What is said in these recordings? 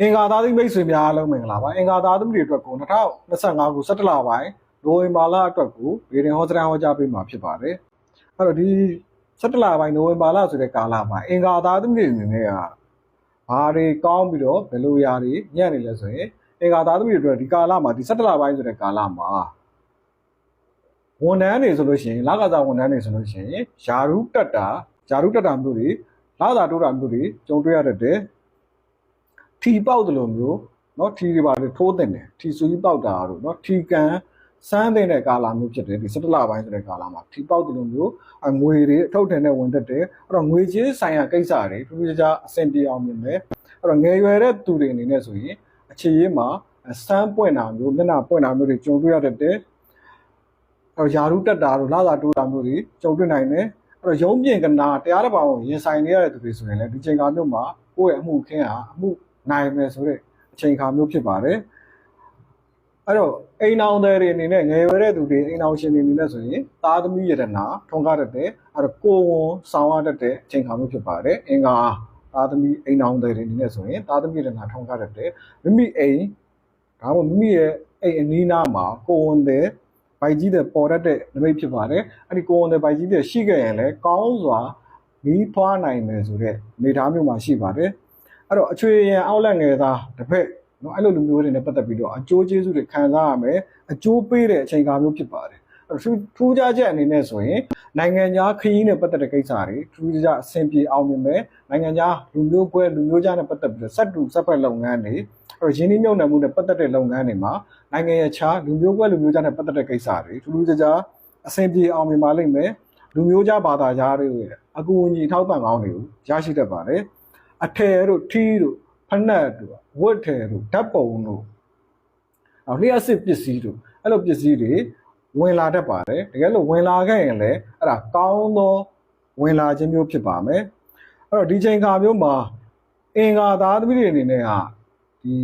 အင်္ဂါသားသမီးမိတ်ဆွေများအားလုံးမင်္ဂလာပါအင်္ဂါသားသမီးတွေအတွက်ကို2025ခု17လပိုင်းနိုဝင်ဘာလအတွက်ကိုဗေဒင်ဟောစတန်ဟောကြားပေးမှာဖြစ်ပါတယ်အဲ့တော့ဒီ17လပိုင်းနိုဝင်ဘာလဆိုတဲ့ကာလမှာအင်္ဂါသားသမီးတွေအနေနဲ့ကဘာတွေကောင်းပြီးတော့ဘယ်လိုຢာတွေညံ့နေလဲဆိုရင်အင်္ဂါသားသမီးတွေအတွက်ဒီကာလမှာဒီ17လပိုင်းဆိုတဲ့ကာလမှာဝန်ထမ်းတွေဆိုလို့ရှိရင်လကစားဝန်ထမ်းတွေဆိုလို့ရှိရင်ယာရုတက်တာယာရုတက်တာမျိုးတွေလာသာတိုးတာမျိုးတွေကြုံတွေ့ရတတ်တယ် ထီပေါက်တယ်လို့မျိုးနော်ထီတွေပါလေထိုးတင်တယ်ထီဆူကြီးပေါက်တာတို့နော်ထီကန်စမ်းတင်တဲ့ကာလမျိုးဖြစ်တယ်ဒီ17လပိုင်းဆိုတဲ့ကာလမှာထီပေါက်တယ်လို့မျိုးငွေတွေအထုတ်တင်တဲ့ဝင်တတ်တယ်အဲ့တော့ငွေကြေးဆိုင်ရာကိစ္စတွေထူးထူးခြားခြားအဆင်ပြေအောင်မြင်မယ်အဲ့တော့ငယ်ရွယ်တဲ့သူတွေအနေနဲ့ဆိုရင်အခြေရေးမှာစမ်းပွင့်တာမျိုးမျက်နှာပွင့်တာမျိုးတွေကြုံတွေ့ရတတ်တယ်အဲ့တော့ယာရုတက်တာတို့လာလာတိုးတာမျိုးတွေကြုံတွေ့နိုင်တယ်အဲ့တော့ရုံးပြင်ကနာတရားတဘာကိုရင်ဆိုင်နေရတဲ့သူတွေဆိုရင်လည်းဒီချိန်ကာလမျိုးမှာကိုယ့်ရဲ့အမှုခင်းဟာအမှု နိုင်မယ်ဆိုတဲ့အချိန်ခါမျိုးဖြစ်ပါတယ်အဲ့တော့အိမ်အောင်တွေအနေနဲ့ငယ်ရွယ်တဲ့သူတွေအိမ်အောင်ရှင်တွေအနေနဲ့ဆိုရင်သားသမီးယတနာထွန်ကားတတ်တယ်အဲ့တော့ကိုယ်ဝန်ဆောင်ရတတ်တဲ့အချိန်ခါမျိုးဖြစ်ပါတယ်အင်္ဂါသားသမီးအိမ်အောင်တွေအနေနဲ့ဆိုရင်သားသမီးယတနာထွန်ကားတတ်တယ်မိမိအိမ်ဒါမှမဟုတ်မိမိရဲ့အိမ်အနီးနားမှာကိုယ်ဝန်တဲ့ဘိုက်ကြီးတဲ့ပေါ်တတ်တဲ့နမိတ်ဖြစ်ပါတယ်အဲ့ဒီကိုယ်ဝန်တဲ့ဘိုက်ကြီးတဲ့ရှိခဲ့ရင်လည်းကောင်းစွာမီးဖွားနိုင်မယ်ဆိုတဲ့အနေအထားမျိုးမှာရှိပါတယ် အဲ့တော့အချွေရန်အောက်လက်ငယ်သားတစ်ဖက်နော်အဲ့လိုလူမျိုးတွေနဲ့ပတ်သက်ပြီးတော့အကျိုးကျေးဇူးတွေခံစားရမယ်အကျိုးပေးတဲ့အချိန်ကာလမျိုးဖြစ်ပါတယ်ထူးထူးခြားချက်အနေနဲ့ဆိုရင်နိုင်ငံသားခရီးနဲ့ပတ်သက်တဲ့ကိစ္စတွေထူးခြားအဆင်ပြေအောင်မြင်မယ်နိုင်ငံသားလူမျိုးပွဲလူမျိုးကြားနဲ့ပတ်သက်ပြီးတော့စက်တူစက်ဖက်လုပ်ငန်းတွေအဲ့တော့ရင်းနှီးမြှုပ်နှံမှုနဲ့ပတ်သက်တဲ့လုပ်ငန်းတွေမှာနိုင်ငံရခြားလူမျိုးပွဲလူမျိုးကြားနဲ့ပတ်သက်တဲ့ကိစ္စတွေထူးထူးခြားခြားအဆင်ပြေအောင်မြင်ပါလိမ့်မယ်လူမျိုးကြားဘာသာကြားတွေအကူအညီထောက်ပံ့ကောင်းတွေကိုရရှိတတ်ပါတယ် အထယ်တို့ထီးတို့ဖနက်တို့ဝတ်ထည်တို့ဓာတ်ပုံတို့နောက်လျှက်စစ်ပစ္စည်းတို့အဲ့လိုပစ္စည်းတွေဝင်လာတတ်ပါတယ်တကယ်လို့ဝင်လာခဲ့ရင်လည်းအဲ့ဒါကောင်းသောဝင်လာခြင်းမျိုးဖြစ်ပါမယ်အဲ့တော့ဒီချိန်ခါမျိုးမှာအင်္ဂါသားသမီးတွေအနေနဲ့ဟာဒီ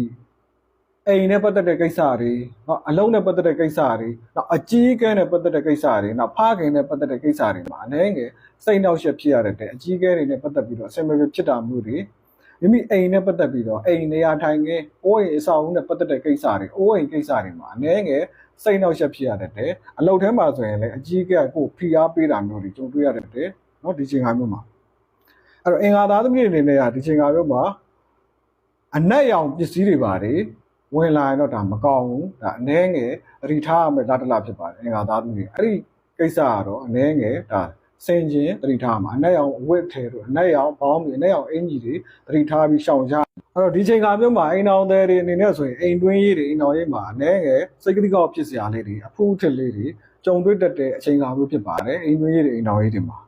အိမ်နဲ့ပတ်သက်တဲ့ကိစ္စတွေနော်အလုံးနဲ့ပတ်သက်တဲ့ကိစ္စတွေနော်အကြီးအကဲနဲ့ပတ်သက်တဲ့ကိစ္စတွေနော်ဖခင်နဲ့ပတ်သက်တဲ့ကိစ္စတွေမှာအနှဲငယ်စိတ်နှောက်ယှက်ဖြစ်ရတဲ့အကြီးအကဲတွေနဲ့ပတ်သက်ပြီးတော့အဆင်မပြေဖြစ်တာမျိုးတွေမိမိအိမ်နဲ့ပတ်သက်ပြီးတော့အိမ်နေရာထိုင်ခင်းအိုးအိမ်အဆောက်အဦနဲ့ပတ်သက်တဲ့ကိစ္စတွေအိုးအိမ်ကိစ္စတွေမှာအနည်းငယ်စိတ်နှောက်ယှက်ဖြစ်ရတဲ့အလုပ်ထဲမှာဆိုရင်လည်းအကြီးကဲကိုဖိအားပေးတာမျိုးတွေကြုံတွေ့ရတဲ့နော်ဒီချိန်ခါမျိုးမှာအဲ့တော့အင်္ဂါသားသမီးတွေအနေနဲ့ကဒီချိန်ခါမျိုးမှာအနက်ရောင်ပစ္စည်းတွေပါတယ် ဝင်လာရင်တော့ဒါမကောင်းဘူးဒါအနည်းငယ်အရိထားရမယ်ဒါတလားဖြစ်ပါတယ်အင်္ဂါသားသမီးတွေအဲ့ဒီကိစ္စကတော့အနည်းငယ်ဒါစင်ချင်းတတိထားမှာအနက်ရောင်အဝတ်ထဲတို့အနက်ရောင်ဘောင်းတွေအနက်ရောင်အင်ကြီးတွေတတိထားပြီးရှောင်ကြအဲ့တော့ဒီချိန်ခါမျိုးမှာအိမ်အောင်တွေတွေအနေနဲ့ဆိုရင်အိမ်တွင်းရေးတွေအိမ်တော်ရေးမှာအနည်းငယ်စိတ်ကတိကောက်ဖြစ်စရာလေးတွေအဖူးထစ်လေးတွေကြုံတွေ့တတ်တဲ့အချိန်ခါမျိုးဖြစ်ပါတယ်အိမ်တွင်းရေးတွေအိမ်တော်ရေးတွေမှာ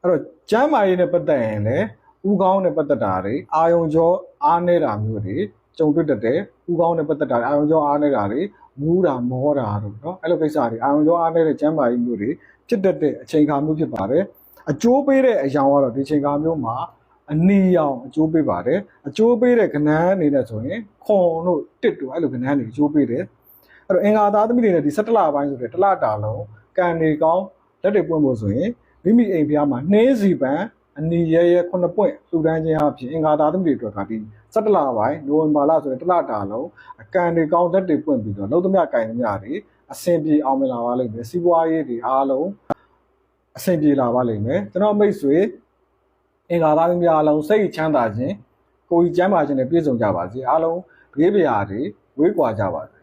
အဲ့တော့ကျမ်းမာရေးနဲ့ပတ်သက်ရင်လည်းဥကောင်းနဲ့ပတ်သက်တာတွေအာယုံကြောအားနေတာမျိုးတွေ ကြုံတွေ့တတ်တယ်ပူပေါင်းနဲ့ပတ်သက်တာအာရုံကြောအားနေတာတွေမူးတာမောတာတို့နော်အဲ့လိုကိစ္စတွေအာရုံကြောအားနေတဲ့ကျန်းမာရေးမျိုးတွေဖြစ်တတ်တဲ့အချိန်အခါမျိုးဖြစ်ပါတယ်အကျိုးပေးတဲ့အရာကတော့ဒီအချိန်အခါမျိုးမှာအနီရောင်အကျိုးပေးပါတယ်အကျိုးပေးတဲ့ကဏ္ဍအနေနဲ့ဆိုရင်ခွန်တို့တစ်တို့အဲ့လိုကဏ္ဍတွေအကျိုးပေးတယ်အဲ့တော့အင်္ဂါသားသမီးတွေနဲ့ဒီ၁၇လပိုင်းဆိုတဲ့တလတာလုံးကံတွေကောင်းလက်တွေပွင့်ဖို့ဆိုရင်မိမိအိမ်ဖျားမှာနှင်းစီပန်အနီရဲရဲ9ပွင့်လှူဒန်းခြင်းအပြင်အင်္ဂါသားသမီးတွေအတွက်ဒါဒီ 17လပိုင်းနိုဝင်ဘာလဆိုရင်တစ်လတာလုံးအကန်တွေကောင်းလက်တွေပွင့်ပြီးတော့လုံးသမျှကင်သမျှတွေအဆင်ပြေအောင်မလာပါလိမ့်မယ်စီးပွားရေးတွေအားလုံးအဆင်ပြေလာပါလိမ့်မယ်ကျွန်တော်မိတ်ဆွေအင်္ဂါသားများအလုံးစိတ်ချမ်းသာခြင်းကိုယ်ကြီးကျမ်းပါခြင်းနဲ့ပြည့်စုံကြပါစေအားလုံးဘေးပရာတွေဝေးကွာကြပါစေ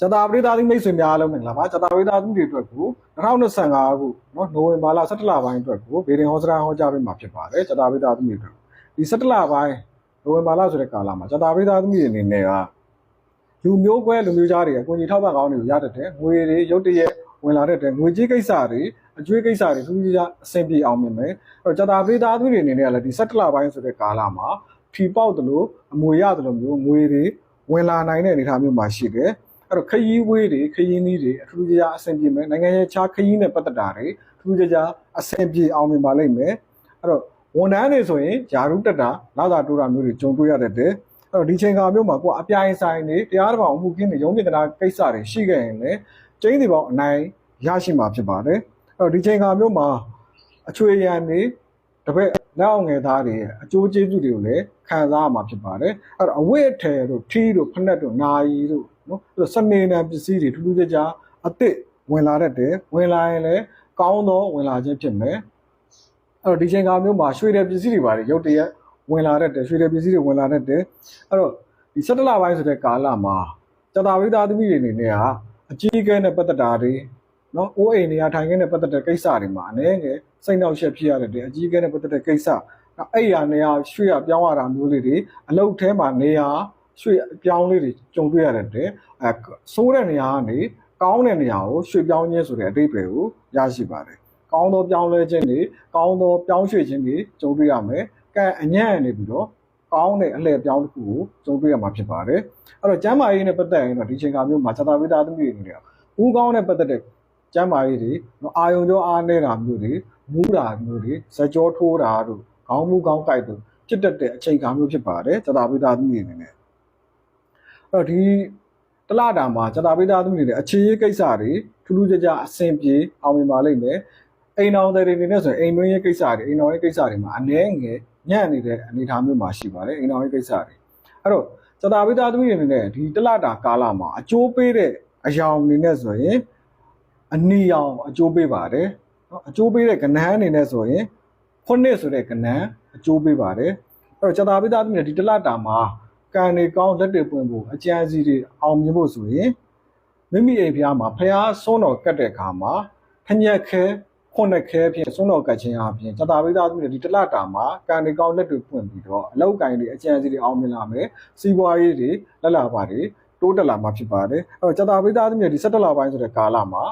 ကျတာပရိသတ်မိတ်ဆွေများအားလုံးမင်္ဂလာပါကျတာပရိသတ်တွေအတွက်ကို2025ခုနော်နိုဝင်ဘာလ17လပိုင်းအတွက်ကိုဗေဒင်ဟောစရာဟောကြားပေးမှာဖြစ်ပါတယ်ကျတာပရိသတ်တွေအတွက် ဒီ17လပိုင်းနိုဝင်ဘာလဆိုတဲ့ကာလမှာကျတာပရိသတ်သူတွေအနေနဲ့ကလူမျိုးကွဲလူမျိုးသားတွေအကူအညီထောက်ပံ့ကောင်းတွေကိုရတတ်တယ်ငွေတွေရုတ်တရက်ဝင်လာတဲ့ငွေကြေးကိစ္စတွေအကျွေးကိစ္စတွေသူကြီးအဆင်ပြေအောင်မြင်မယ်အဲ့တော့ဂျတာပရိသတ်သူတွေအနေနဲ့ကလည်းဒီ17လပိုင်းဆိုတဲ့ကာလမှာဖြီပေါက်တယ်လို့အမွေရတယ်လို့မျိုးငွေတွေဝင်လာနိုင်တဲ့အနေအထားမျိုးမှာရှိတယ်အဲ့တော့ခရီးဝေးတွေခရီးနီးတွေအထူးကြီးအဆင်ပြေမယ်နိုင်ငံရဲ့ခြားခရီးနဲ့ပတ်သက်တာတွေထူးခြားအဆင်ပြေအောင်မြင်ပါလိမ့်မယ်အဲ့တော့ ဝန်ထမ်းတွေဆိုရင်ယာရုတက်တာလာသာတိုးတာမျိုးတွေကြုံတွေ့ရတတ်တယ်အဲ့တော့ဒီချိန်ခါမျိုးမှာကိုကအပြိုင်ဆိုင်တွေတရားတော်အမှုကင်းတွေရုံးပြကနာကိစ္စတွေရှိခဲ့ရင်လည်းကျင်းစီပေါင်းအနိုင်ရရှိမှာဖြစ်ပါတယ်အဲ့တော့ဒီချိန်ခါမျိုးမှာအချွေရန်တွေတပည့်လက်အောင်ငယ်သားတွေရဲ့အကျိုးကျေးဇူးတွေကိုလည်းခံစားရမှာဖြစ်ပါတယ်အဲ့တော့အဝတ်အထည်တို့ထီးတို့ဖက်နှက်တို့နာရီတို့နော်အဲ့တော့စနေနံပစ္စည်းတွေထူးထူးခြားခြားအစ်စ်ဝင်လာတတ်တယ်ဝင်လာရင်လည်းကောင်းသောဝင်လာခြင်းဖြစ်မယ် အဲ့တော့ဒီချိန်ခါမျိုးမှာရွှေတဲ့ပစ္စည်းတွေပါတယ်ရုတ်တရက်ဝင်လာတတ်တယ်ရွှေတဲ့ပစ္စည်းတွေဝင်လာတတ်တယ်အဲ့တော့ဒီ17လပိုင်းဆိုတဲ့ကာလမှာကျတာဝိသားသမီးတွေအနေနဲ့ကအကြီးအကဲနဲ့ပတ်သက်တာတွေနော်အိုးအိမ်နေရာထိုင်ခင်းနဲ့ပတ်သက်တဲ့ကိစ္စတွေမှာအနေငယ်စိတ်နှောက်ယှက်ဖြစ်ရတဲ့အကြီးအကဲနဲ့ပတ်သက်တဲ့ကိစ္စနောက်အဲ့ရနေရာရွှေ့ရပြောင်းရတာမျိုးလေးတွေအလုတ်ထဲမှာနေရာရွှေ့ပြောင်းလေးတွေကြုံတွေ့ရတဲ့အဲဆိုးတဲ့နေရာကနေကောင်းတဲ့နေရာကိုရွှေ့ပြောင်းခြင်းဆိုတဲ့အတိတ်ပဲကိုရရှိပါတယ် ကောင်းသောပြောင်းလဲခြင်းတွေကောင်းသောပြောင်းရွှေ့ခြင်းတွေကြုံတွေ့ရမယ်ကံအညံ့နေပြီးတော့ကောင်းတဲ့အလှည့်ပြောင်းတစ်ခုကိုကြုံတွေ့ရမှာဖြစ်ပါတယ်အဲ့တော့ကျမ်းမာရေးနဲ့ပတ်သက်ရင်တော့ဒီချိန်ကမျိုးမှာဇာတာဝိသားသမီးတွေနေတယ်ဦးကောင်းနဲ့ပတ်သက်တဲ့ကျမ်းမာရေးတွေနော်အာယုံကြောအားနေတာမျိုးတွေမူးတာမျိုးတွေဇကြောထိုးတာတို့ခေါင်းမူးခေါင်းကိုက်တို့ဖြစ်တတ်တဲ့အချိန်ခါမျိုးဖြစ်ပါတယ်ဇတာပိသားသမီးတွေအနေနဲ့အဲ့တော့ဒီတလတာမှာဇတာပိသားသမီးတွေအခြေရေးကိစ္စတွေထူးထူးခြားခြားအဆင်ပြေအောင်မြင်ပါလိမ့်မယ် အိမ်တော်တွေအနေနဲ့ဆိုရင်အိမ်တွင်းရေးကိစ္စတွေအိမ်တော်ရေးကိစ္စတွေမှာအနည်းငယ်ညံ့နေတဲ့အနေအထားမျိုးမှာရှိပါတယ်အိမ်တော်ရေးကိစ္စတွေအဲ့တော့ဇတာပိသားသမီးတွေအနေနဲ့ဒီတလတာကာလမှာအကျိုးပေးတဲ့အယောင်အနေနဲ့ဆိုရင်အနီရောင်အကျိုးပေးပါတယ်နော်အကျိုးပေးတဲ့ကဏ္ဍအနေနဲ့ဆိုရင်ခုနှစ်ဆိုတဲ့ကဏ္ဍအကျိုးပေးပါတယ်အဲ့တော့ဇတာပိသားသမီးတွေဒီတလတာမှာကံတွေကောင်းလက်တွေပွင့်ဖို့အကြံစီတွေအောင်မြင်ဖို့ဆိုရင်မိမိအိမ်ဖျားမှာဖျားဆုံးတော်ကတ်တဲ့အခါမှာထညက်ခဲ ခုနှစ်ခဲဖြင့်ဆုံးတော်ကတ်ခြင်းအပြင်ဇတာပိသားသမီးတွေဒီတလတာမှာကံတွေကောင်းလက်တွေပွင့်ပြီးတော့အလောက်ကင်တွေအကြံစီတွေအောင်မြင်လာမယ်စီးပွားရေးတွေလက်လာပါတွေတိုးတက်လာမှာဖြစ်ပါတယ်အဲ့တော့ဇတာပိသားသမီးတွေဒီ17လပိုင်းဆိုတဲ့ကာလမှာ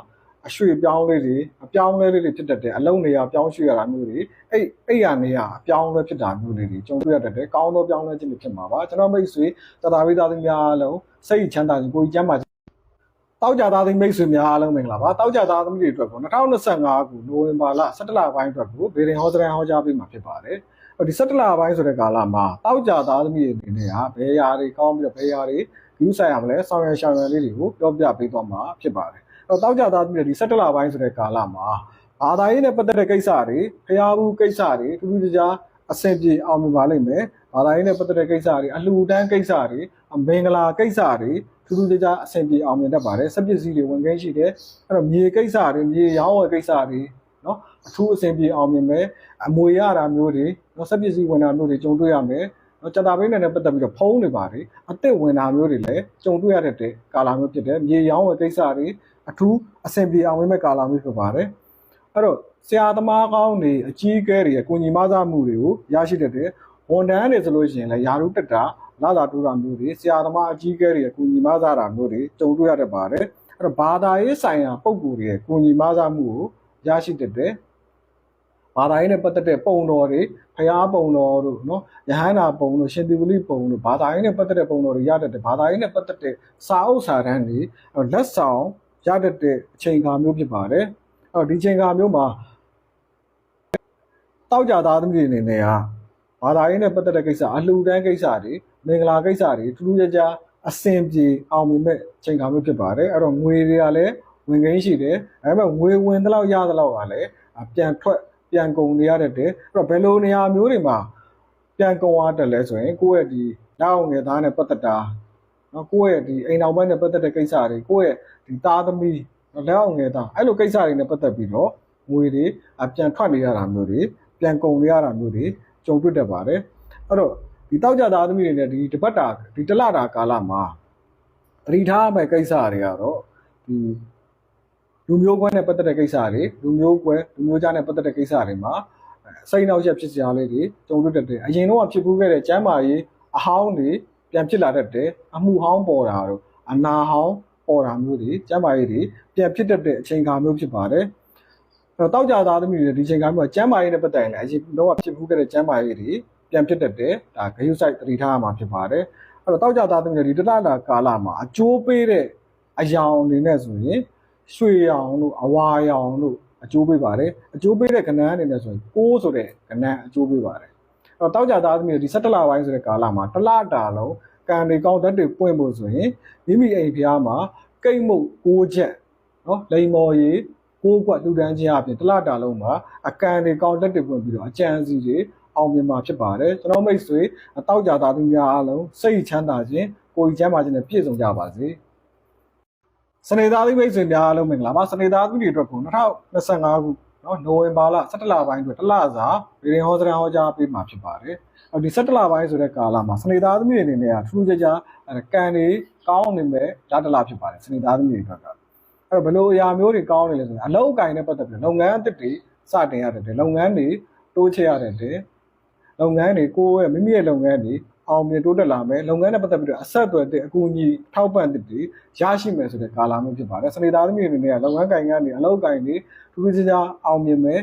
အရွှေ့ပြောင်းလေးတွေအပြောင်းလဲလေးတွေဖြစ်တတ်တယ်အလုံးနေရာပြောင်းရွှေ့ရတာမျိုးတွေအဲ့အဲ့ရနေရအပြောင်းလဲဖြစ်တာမျိုးလေးတွေကြုံတွေ့ရတတ်တယ်ကောင်းသောပြောင်းလဲခြင်းတွေဖြစ်မှာပါကျွန်တော်မိတ်ဆွေတသာဝိသားသမီးများအားလုံးစိတ်ချမ်းသာခြင်းကိုယ်ကြီးကျမ်းမာခြင်း တောက်ကြသားသမီးမိတ်ဆွေများအားလုံးမင်္ဂလာပါတောက်ကြသားသမီးတွေအတွက်ကို2025ခုနိုဝင်ဘာလ17လပိုင်းအတွက်ကိုဗေဒင်ဟောစရန်ဟောကြားပေးမှာဖြစ်ပါတယ်အဲ့ဒီ17လပိုင်းဆိုတဲ့ကာလမှာတောက်ကြသားသမီးတွေအနေနဲ့ဟာဘယ်ရာတွေကောင်းပြီးတော့ဘယ်ရာတွေယူဆိုင်ရမလဲဆောင်ရရှောင်ရလေးတွေကိုပြောပြပေးသွားမှာဖြစ်ပါတယ်တော့တောက်ကြသားပြီးတော့ဒီ17လပိုင်းဆိုတဲ့ကာလမှာဘာသာရေးနဲ့ပတ်သက်တဲ့ကိစ္စတွေဖျားဘူးကိစ္စတွေထူးထူးခြားခြားအဆင်ပြေအောင်မြင်ပါလိမ့်မယ်ဘာသာရေးနဲ့ပတ်သက်တဲ့ကိစ္စတွေအလှူဒန်းကိစ္စတွေမင်္ဂလာကိစ္စတွေ ထူးထူးခြားခြားအဆင်ပြေအောင်မြင်တတ်ပါတယ်စက်ပစ္စည်းတွေဝင်ခင်းရှိတယ်အဲ့တော့မြေကိစ္စတွေမြေရောင်းဝယ်ကိစ္စတွေနော်အထူးအဆင်ပြေအောင်မြင်မယ်အမွေရတာမျိုးတွေနော်စက်ပစ္စည်းဝင်တာမျိုးတွေကြုံတွေ့ရမယ်နော်ကြတာဘိန်းနဲ့ပတ်သက်ပြီးတော့ဖုံးနေပါတယ်အစ်စ်ဝင်တာမျိုးတွေလည်းကြုံတွေ့ရတဲ့ကာလမျိုးဖြစ်တယ်မြေရောင်းဝယ်ကိစ္စတွေအထူးအဆင်ပြေအောင်မဲ့ကာလာမျိုးဖြစ်ပါတယ်အဲ့တော့ဆရာသမားကောင်းတွေအကြီးအကဲတွေအကူညီမဆမှုတွေကိုရရှိတတ်တယ်ဝန်ထမ်းတွေဆိုလို့ရှိရင်လည်းယာရုတက်တာ လာသာတူတာမျိုးတွေဆရာသမားအကြီးအကဲတွေအကူညီမဆတာမျိုးတွေကြုံတွေ့ရတတ်ပါတယ်အဲ့တော့ဘာသာရေးဆိုင်ရာပုံကိုယ်တွေအကူညီမဆမှုကိုရရှိတတ်တယ်ဘာသာရေးနဲ့ပတ်သက်တဲ့ပုံတော်တွေဖျားပုံတော်တို့နော်ယဟန္တာပုံတို့ရှင်သီဝလိပုံတို့ဘာသာရေးနဲ့ပတ်သက်တဲ့ပုံတော်တွေရတတ်တယ်ဘာသာရေးနဲ့ပတ်သက်တဲ့စာအုပ်စာတမ်းတွေလက်ဆောင်ရတတ်တဲ့အချိန်ကာမျိုးဖြစ်ပါတယ်။အဲ့တော့ဒီချိန်ကာမျိုးမှာတောက်ကြသားသမီးတွေအနေနဲ့က ဘာသာရေးနဲ့ပတ်သက်တဲ့ကိစ္စအလှူဒန်းကိစ္စတွေမင်္ဂလာကိစ္စတွေထူးထူးခြားခြားအဆင်ပြေအောင်မြင်မဲ့ချိန်ကာမျိုးဖြစ်ပါတယ်။အဲ့တော့ငွေတွေကလည်းဝင်ကိန်းရှိတယ်။ဒါပေမဲ့ငွေဝင်တဲ့လောက်ရတဲ့လောက်ကလည်းပြန်ထွက်ပြန်ကုန်နေရတတ်တယ်။အဲ့တော့ဘယ်လိုနေရာမျိုးတွေမှာပြန်ကုန်ရတတ်လဲဆိုရင်ကိုယ့်ရဲ့ဒီနောက်ငယ်သားနဲ့ပတ်သက်တာနော်ကိုယ့်ရဲ့ဒီအိမ်အောင်ဘက်နဲ့ပတ်သက်တဲ့ကိစ္စတွေကိုယ့်ရဲ့ဒီသားသမီးလက်အောင်ငယ်သားအဲ့လိုကိစ္စတွေနဲ့ပတ်သက်ပြီးတော့ငွေတွေအပြန်ထွက်နေရတာမျိုးတွေပြန်ကုန်နေရတာမျိုးတွေ ကြုံတွေ့တတ်ပါတယ်အဲ့တော့ဒီတောက်ကြသားသမီးတွေနဲ့ဒီတပတ်တာဒီတလတာကာလမှာသတိထားမယ့်ကိစ္စတွေကတော့ဒီလူမျိုးကွဲနဲ့ပတ်သက်တဲ့ကိစ္စတွေလူမျိုးကွဲလူမျိုးကြားနဲ့ပတ်သက်တဲ့ကိစ္စတွေမှာစိတ်နှောက်ရက်ဖြစ်စရာလေးတွေကြုံတွေ့တတ်တယ်အရင်တော့ဖြစ်ပူးခဲ့တဲ့ကျမ်းမာရေးအဟောင်းတွေပြန်ဖြစ်လာတတ်တယ်အမှုဟောင်းပေါ်တာတို့အနာဟောင်းပေါ်တာမျိုးတွေကျမ်းမာရေးတွေပြန်ဖြစ်တတ်တဲ့အချိန်ခါမျိုးဖြစ်ပါတယ်အဲ့ တော့တောက်ကြသားသမီးတွေဒီချိန်ခါမျိုးကျမ်းမာရေးနဲ့ပတ်သက်ရင်လည်းအရင်တော့ဖြစ်ပူးခဲ့တဲ့ကျမ်းမာရေးတွေပြန်ဖြစ်တတ်တယ်ဒါဂရုစိုက်သတိထားရမှာဖြစ်ပါတယ်အဲ့တော့တောက်ကြသားသမီးတွေဒီတလတာကာလမှာအကျိုးပေးတဲ့အယောင်အနေနဲ့ဆိုရင်ရွှေရောင်တို့အဝါရောင်တို့အကျိုးပေးပါတယ်အကျိုးပေးတဲ့ကဏ္ဍအနေနဲ့ဆိုရင်ကိုးဆိုတဲ့ကဏ္ဍအကျိုးပေးပါတယ်အဲ့တော့တောက်ကြသားသမီးတွေဒီ17လပိုင်းဆိုတဲ့ကာလမှာတလတာလုံးကံတွေကောင်းတတ်တွေပွင့်ဖို့ဆိုရင်မိမိအိမ်ဖျားမှာကိတ်မုတ်ကိုးချက်နော်လိန်မော်ရီ ကိုးကွက်လူတန်းချင်းအပြင်တလတာလုံးမှာအကံတွေကောင်းတတ်တွေပွင့်ပြီးတော့အကြံစီတွေအောင်မြင်မှာဖြစ်ပါတယ်ကျွန်တော်မိတ်ဆွေအတောက်ကြသားသူများအားလုံးစိတ်ချမ်းသာခြင်းကိုယ်ကြီးချမ်းသာခြင်းနဲ့ပြည့်စုံကြပါစေစနေသားသမီးမိတ်ဆွေများအားလုံးမင်္ဂလာပါစနေသားသမီးတွေအတွက်ကို2025ခုနော်နိုဝင်ဘာလ17လပိုင်းအတွက်တစ်လစာဗီဒီယိုဟောစရန်ဟောကြားပေးမှာဖြစ်ပါတယ်အော်ဒီ17လပိုင်းဆိုတဲ့ကာလမှာစနေသားသမီးတွေအနေနဲ့ကထူးခြားခြားအဲကန်တွေကောင်းနေမဲ့ဓာတ်တလဖြစ်ပါတယ်စနေသားသမီးတွေအတွက်က အဲ့တော့ဘယ်လိုအရာမျိုးတွေကောင်းနေလဲဆိုရင်အလုပ်အကင်နဲ့ပတ်သက်ပြီးလုပ်ငန်းအသစ်တွေစတင်ရတဲ့လုပ်ငန်းတွေတိုးချဲ့ရတဲ့လုပ်ငန်းတွေကိုယ့်ရဲ့မိမိရဲ့လုပ်ငန်းတွေအောင်မြင်တိုးတက်လာမယ်လုပ်ငန်းနဲ့ပတ်သက်ပြီးတော့အဆက်အသွယ်တဲ့အကူအညီထောက်ပံ့တဲ့တွေရရှိမယ်ဆိုတဲ့ကာလမျိုးဖြစ်ပါတယ်စနေသားသမီးတွေအနေနဲ့ကလုပ်ငန်းကင်ကန်းတွေအလုပ်အကင်တွေထူးထူးခြားခြားအောင်မြင်မယ်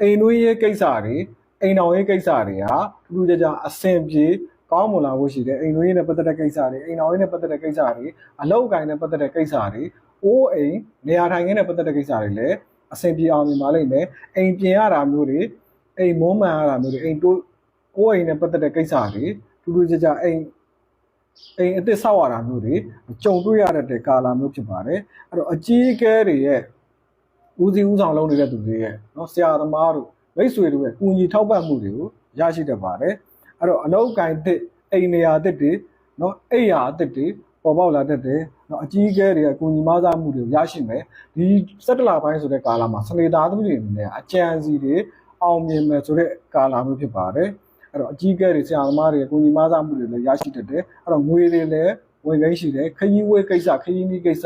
အိမ်နှွေးရေးကိစ္စတွေအိမ်တော်ရေးကိစ္စတွေဟာထူးထူးခြားခြားအဆင်ပြေကောင်းမွန်လာဖို့ရှိတယ်အိမ်နှွေးရေးနဲ့ပတ်သက်တဲ့ကိစ္စတွေအိမ်တော်ရေးနဲ့ပတ်သက်တဲ့ကိစ္စတွေအလုပ်အကင်နဲ့ပတ်သက်တဲ့ကိစ္စတွေ အိုးအိမ်နေရာထိုင်ခင်းနဲ့ပတ်သက်တဲ့ကိစ္စတွေလည်းအဆင်ပြေအောင်မြင်ပါလိမ့်မယ်အိမ်ပြင်ရတာမျိုးတွေအိမ်မုန်းမှန်ရတာမျိုးတွေအိမ်တိုးကိုယ်အိမ်နဲ့ပတ်သက်တဲ့ကိစ္စတွေထူးထူးခြားခြားအိမ်အိမ်အစ်စ်ဆောက်ရတာမျိုးတွေကြုံတွေ့ရတဲ့ကာလမျိုးဖြစ်ပါတယ်အဲ့တော့အကြီးအကဲတွေရဲ့ဦးစီးဦးဆောင်လုပ်နေတဲ့သူတွေရဲ့เนาะဆရာသမားတို့မိတ်ဆွေတို့ရဲ့ကူညီထောက်ပံ့မှုတွေကိုရရှိတတ်ပါတယ်အဲ့တော့အလောက်ကင်တစ်အိမ်နေရာတစ်တွေเนาะအိမ်ရာတစ်တွေ ပေါ်ပေါက်လာတတ်တယ်။နော်အကြီးအကဲတွေအကူအညီမစားမှုတွေကိုရရှိမယ်။ဒီ17လပိုင်းဆိုတဲ့ကာလမှာစနေသားသူတွေအနေနဲ့အကြံစီတွေအောင်မြင်မယ်ဆိုတဲ့ကာလမျိုးဖြစ်ပါတယ်။အဲ့တော့အကြီးအကဲတွေဆရာသမားတွေအကူအညီမစားမှုတွေလည်းရရှိတတ်တယ်။အဲ့တော့ငွေတွေလည်းဝင်ခိုင်းရှိတယ်။ခရီးဝဲကိစ္စခရီးနီးကိစ္စ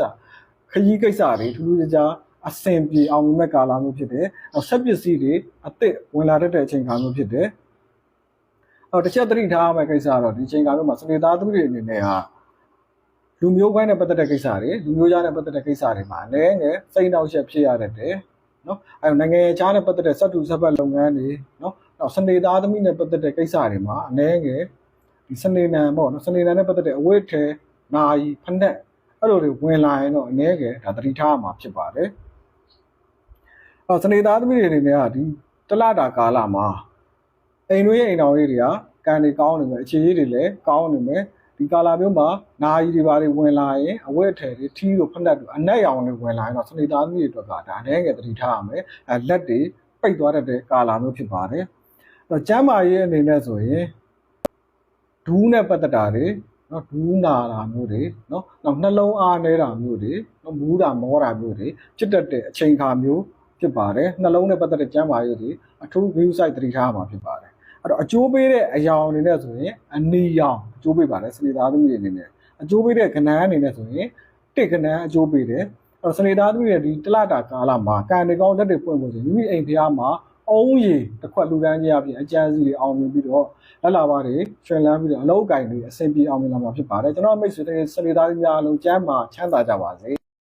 ခရီးကိစ္စတွေထူးထူးခြားခြားအဆင်ပြေအောင်မြင်မဲ့ကာလမျိုးဖြစ်တယ်။ဆက်ပစ္စည်းတွေအသစ်ဝင်လာတတ်တဲ့အချိန်ကာလမျိုးဖြစ်တယ်။အဲ့တော့တစ်ချက်သတိထားရမယ့်ကိစ္စကတော့ဒီအချိန်ကာလမှာစနေသားသူတွေအနေနဲ့ဟာ လူမျိုးပိုင်းနဲ့ပတ်သက်တဲ့ကိစ္စတွေလူမျိုးကြားနဲ့ပတ်သက်တဲ့ကိစ္စတွေမှာအနည်းငယ်စိတ်နှောက်ယှက်ဖြစ်ရတတ်တယ်။နော်အဲနိုင်ငံခြားနဲ့ပတ်သက်တဲ့စက်တူစက်ပတ်လုပ်ငန်းတွေနော်နောက်စနေသားသမီးနဲ့ပတ်သက်တဲ့ကိစ္စတွေမှာအနည်းငယ်ဒီစနေနံပေါ့နော်စနေနံနဲ့ပတ်သက်တဲ့အဝတ်ထဲနာယီဖက်နဲ့အဲ့လိုတွေဝင်လာရင်တော့အနည်းငယ်ဒါသတိထားရမှာဖြစ်ပါတယ်။အော်စနေသားသမီးတွေအနေနဲ့ကဒီတလတာကာလမှာအိမ်တွေရဲ့အိမ်တော်လေးတွေကကန်တွေကောင်းနေမယ်အခြေရေးတွေလည်းကောင်းနေမယ် ဒီကာလမျိုးမှာနာယီတွေပါတွေဝင်လာရင်အဝတ်အထည်တွေထီးတို့ဖက်နဲ့တို့အနက်ရောင်တွေဝင်လာရင်တော့စနေသားသမီးတွေအတွက်ကဒါအနည်းငယ်သတိထားရမယ်အဲလက်တွေပိတ်သွားတတ်တဲ့ကာလမျိုးဖြစ်ပါတယ်။အဲ့တော့ကျမ်းမာရေးအနေနဲ့ဆိုရင်ဒူးနဲ့ပတ်သက်တာတွေနော်ဒူးနာတာမျိုးတွေနော်နောက်နှလုံးအားနေတာမျိုးတွေနော်မူးတာမောတာမျိုးတွေဖြစ်တတ်တဲ့အချိန်ခါမျိုးဖြစ်ပါတယ်နှလုံးနဲ့ပတ်သက်တဲ့ကျန်းမာရေးတွေအထူး view site သတိထားမှာဖြစ်ပါတယ် အဲ့တော့အကျိုးပေးတဲ့အယောင်အနေနဲ့ဆိုရင်အနီရောင်အကျိုးပေးပါတယ်စနေသားသမီးတွေအနေနဲ့အကျိုးပေးတဲ့ကဏ္ဍအနေနဲ့ဆိုရင်တစ်ကဏ္ဍအကျိုးပေးတယ်အဲ့တော့စနေသားသမီးတွေဒီတလတာကာလမှာကံတွေကောင်းလက်တွေပွင့်ဖို့ဆိုမိမိအိမ်ဖျားမှာအုံးရည်တစ်ခွက်လူတန်းကြီးအပြင်အကျန်းစီတွေအောင်မြင်ပြီးတော့လက်လာပါတွေရွှင်လန်းပြီးတော့အလုပ်အကင်တွေအဆင်ပြေအောင်မြင်လာမှာဖြစ်ပါတယ်ကျွန်တော်မိတ်ဆွေတွေစနေသားများအားလုံးကျမ်းမာချမ်းသာကြပါစေ